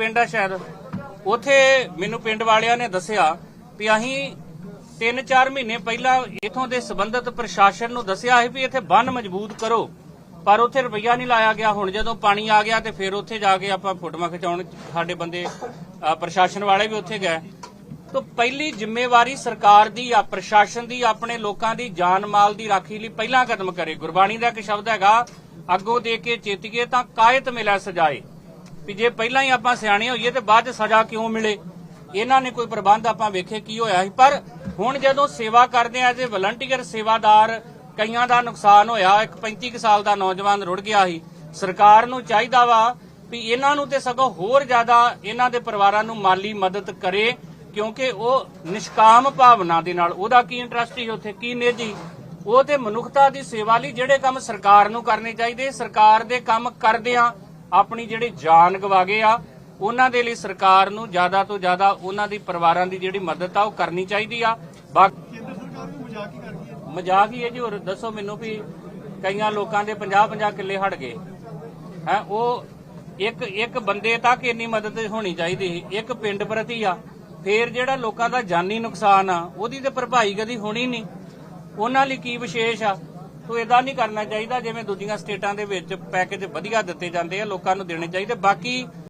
ਪਿੰਡ ਆ ਸ਼ਾਇਦ। ਉਥੇ ਮੈਨੂੰ ਪਿੰਡ ਵਾਲਿਆਂ ਨੇ ਦੱਸਿਆ ਵੀ ਅਸੀਂ 3-4 ਮਹੀਨੇ ਪਹਿਲਾਂ ਇਥੋਂ ਦੇ ਸਬੰਧਤ ਪ੍ਰਸ਼ਾਸਨ ਨੂੰ ਦੱਸਿਆ ਸੀ ਵੀ ਇੱਥੇ ਬੰਨ ਮਜ਼ਬੂਤ ਕਰੋ। ਪਰ ਉੱਥੇ ਰੁਪਈਆ ਨਹੀਂ ਲਾਇਆ ਗਿਆ। ਹੁਣ ਜਦੋਂ ਪਾਣੀ ਆ ਗਿਆ ਤੇ ਫਿਰ ਉੱਥੇ ਜਾ ਕੇ ਆਪਾਂ ਫੋਟੋਆਂ ਖਿਚਾਉਣ ਸਾਡੇ ਬੰਦੇ ਪ੍ਰਸ਼ਾਸਨ ਵਾਲੇ ਵੀ ਉੱਥੇ ਗਏ। ਤਾਂ ਪਹਿਲੀ ਜ਼ਿੰਮੇਵਾਰੀ ਸਰਕਾਰ ਦੀ ਆ, ਪ੍ਰਸ਼ਾਸਨ ਦੀ, ਆਪਣੇ ਲੋਕਾਂ ਦੀ ਜਾਨ ਮਾਲ ਦੀ ਰਾਖੀ ਲਈ ਪਹਿਲਾ ਕਦਮ ਕਰੇ। ਗੁਰਬਾਣੀ ਦਾ ਇੱਕ ਸ਼ਬਦ ਹੈਗਾ, ਅੱਗੋਂ ਦੇ ਕੇ ਚੇਤੀਏ ਤਾਂ ਕਾਇਤ ਮਿਲਿਆ ਸਜਾਏ। ਵੀ ਜੇ ਪਹਿਲਾਂ ਹੀ ਆਪਾਂ ਸਿਆਣੇ ਹੋਈਏ ਤੇ ਬਾਅਦ ਚ ਸਜ਼ਾ ਕਿਉਂ ਮਿਲੇ? ਇਹਨਾਂ ਨੇ ਕੋਈ ਪ੍ਰਬੰਧ ਆਪਾਂ ਵੇਖੇ ਕੀ ਹੋਇਆ ਸੀ। ਪਰ ਹੁਣ ਜਦੋਂ ਸੇਵਾ ਕਰਦੇ ਆ ਜੇ ਵਲੰਟੀਅਰ ਸੇਵਾਦਾਰ ਕਈਆਂ ਦਾ ਨੁਕਸਾਨ ਹੋਇਆ। ਇੱਕ 35 ਕੁ ਸਾਲ ਦਾ ਨੌਜਵਾਨ ਰੁੜ ਗਿਆ ਸੀ। ਸਰਕਾਰ ਨੂੰ ਚਾਹੀਦਾ ਵਾ ਵੀ ਇਹਨਾਂ ਨੂੰ ਤੇ ਸਗੋਂ ਹੋਰ ਜ਼ਿਆਦਾ ਇਹਨਾਂ ਦੇ ਪਰਿਵਾਰਾਂ ਨੂੰ ਮਾਲੀ ਮਦਦ ਕਰੇ, ਕਿਉਂਕਿ ਉਹ ਨਿਸ਼ਕਾਮ ਭਾਵਨਾ ਦੇ ਨਾਲ, ਉਹਦਾ ਕੀ ਇੰਟਰਸਟ ਸੀ ਉੱਥੇ, ਕੀ ਨਿੱਜੀ ਉਹ ਤੇ ਮਨੁੱਖਤਾ ਦੀ ਸੇਵਾ ਲਈ ਜਿਹੜੇ ਕੰਮ ਸਰਕਾਰ ਨੂੰ ਕਰਨੇ ਚਾਹੀਦੇ, ਸਰਕਾਰ ਦੇ ਕੰਮ ਕਰਦਿਆਂ ਆਪਣੀ ਜਿਹੜੀ ਜਾਨ ਗਵਾ ਗਏ ਆ ਉਹਨਾਂ ਦੇ ਲਈ ਸਰਕਾਰ ਨੂੰ ਜ਼ਿਆਦਾ ਤੋਂ ਜ਼ਿਆਦਾ ਉਹਨਾਂ ਦੀ ਪਰਿਵਾਰਾਂ ਦੀ ਜਿਹੜੀ ਮਦਦ ਆ ਉਹ ਕਰਨੀ ਚਾਹੀਦੀ ਆ। ਬਾਕੀ ਕੇਂਦਰ ਸਰਕਾਰ ਵੀ ਮਜ਼ਾਕ ਹੀ ਕਰ ਰਹੀ ਹੈ। ਮਜ਼ਾਕ ਹੀ ਹੈ ਜੀ ਹੋਰ ਦੱਸੋ ਮੈਨੂੰ ਵੀ ਕਈਆਂ ਲੋਕਾਂ ਦੇ 50-50 ਕਿੱਲੇ ਹਟ ਗਏ। ਹੈ ਉਹ ਇੱਕ ਇੱਕ ਬੰਦੇ ਤੱਕ ਇੰਨੀ ਮਦਦ ਹੋਣੀ ਚਾਹੀਦੀ ਸੀ। ਇੱਕ ਪਿੰਡ ਪ੍ਰਤੀ ਆ ਫੇਰ ਜਿਹੜਾ ਲੋਕਾਂ ਦਾ ਜਾਨੀ ਨੁਕਸਾਨ ਆ ਉਹਦੀ ਤੇ ਭਰਪਾਈ ਕਦੀ ਹੋਣੀ ਨਹੀਂ। ਉਹਨਾਂ ਲਈ ਕੀ ਵਿਸ਼ੇਸ਼ ਆ? ਤੋ ਇਦਾਂ ਨਹੀਂ ਕਰਨਾ ਚਾਹੀਦਾ ਜਿਵੇਂ ਦੂਜੀਆਂ ਸਟੇਟਾਂ ਦੇ ਵਿੱਚ ਪੈਕੇਜ ਵਧੀਆ ਦਿੱਤੇ ਜਾਂਦੇ ਆ, ਲੋਕਾਂ ਨੂੰ ਦੇਣੇ ਚਾਹੀਦੇ। ਬਾਕੀ